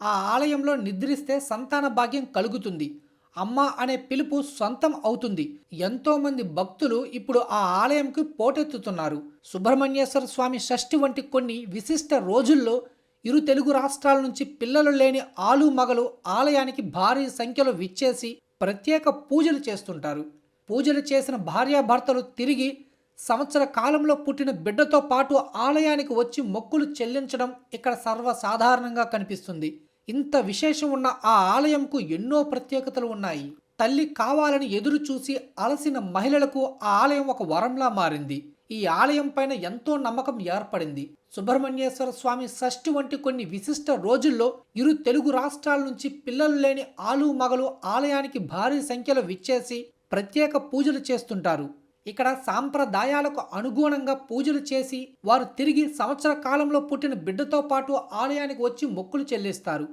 ఆ ఆలయంలో నిద్రిస్తే సంతాన భాగ్యం కలుగుతుంది. అమ్మ అనే పిలుపు సొంతం అవుతుంది. ఎంతోమంది భక్తులు ఇప్పుడు ఆ ఆలయంకి పోటెత్తుతున్నారు. సుబ్రహ్మణ్యేశ్వర స్వామి షష్ఠి వంటి కొన్ని విశిష్ట రోజుల్లో ఇరు తెలుగు రాష్ట్రాల నుంచి పిల్లలు లేని ఆలు మగలు ఆలయానికి భారీ సంఖ్యలో విచ్చేసి ప్రత్యేక పూజలు చేస్తుంటారు. పూజలు చేసిన భార్యాభర్తలు తిరిగి సంవత్సర కాలంలో పుట్టిన బిడ్డతో పాటు ఆలయానికి వచ్చి మొక్కులు చెల్లించడం ఇక్కడ సర్వసాధారణంగా కనిపిస్తుంది. ఇంత విశేషం ఉన్న ఆ ఆలయంకు ఎన్నో ప్రత్యేకతలు ఉన్నాయి. తల్లి కావాలని ఎదురు చూసి అలసిన మహిళలకు ఆ ఆలయం ఒక వరంలా మారింది. ఈ ఆలయం పైన ఎంతో నమ్మకం ఏర్పడింది. సుబ్రహ్మణ్యేశ్వర స్వామి షష్ఠి వంటి కొన్ని విశిష్ట రోజుల్లో ఇరు తెలుగు రాష్ట్రాల నుంచి పిల్లలు లేని ఆలు మగలు ఆలయానికి భారీ సంఖ్యలో విచ్చేసి ప్రత్యేక పూజలు చేస్తుంటారు. ఇక్కడ సాంప్రదాయాలకు అనుగుణంగా పూజలు చేసి వారు తిరిగి సంవత్సర కాలంలో పుట్టిన బిడ్డతో పాటు ఆలయానికి వచ్చి మొక్కులు చెల్లిస్తారు.